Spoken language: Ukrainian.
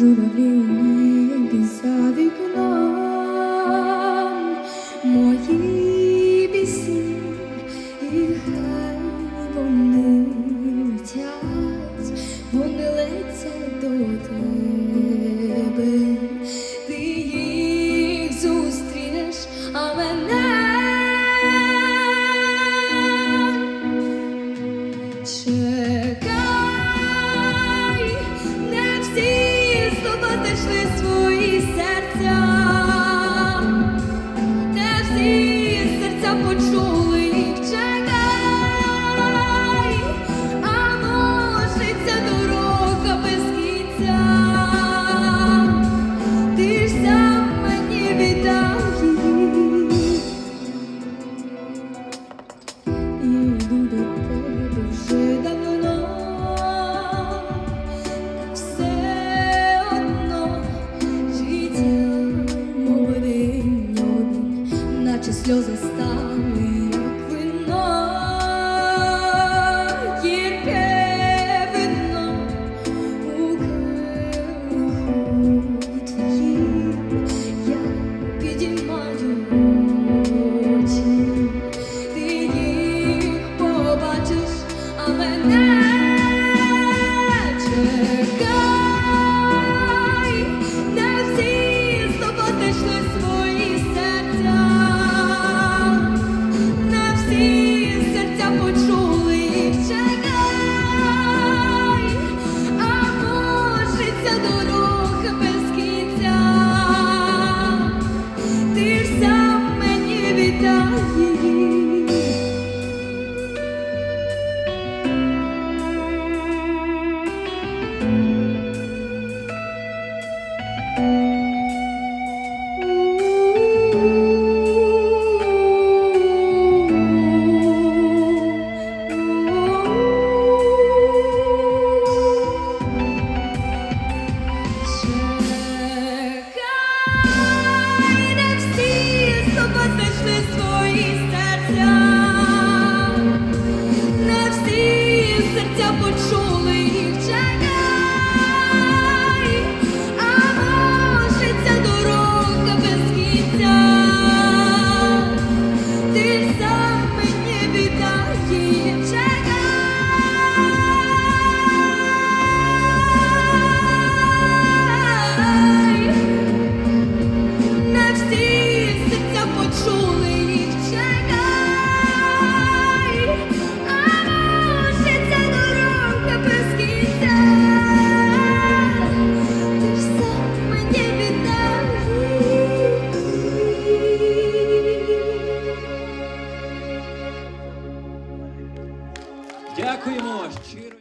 住的秘 знайшли свої серця, де всі серця почули. Deus assim. put so щиро.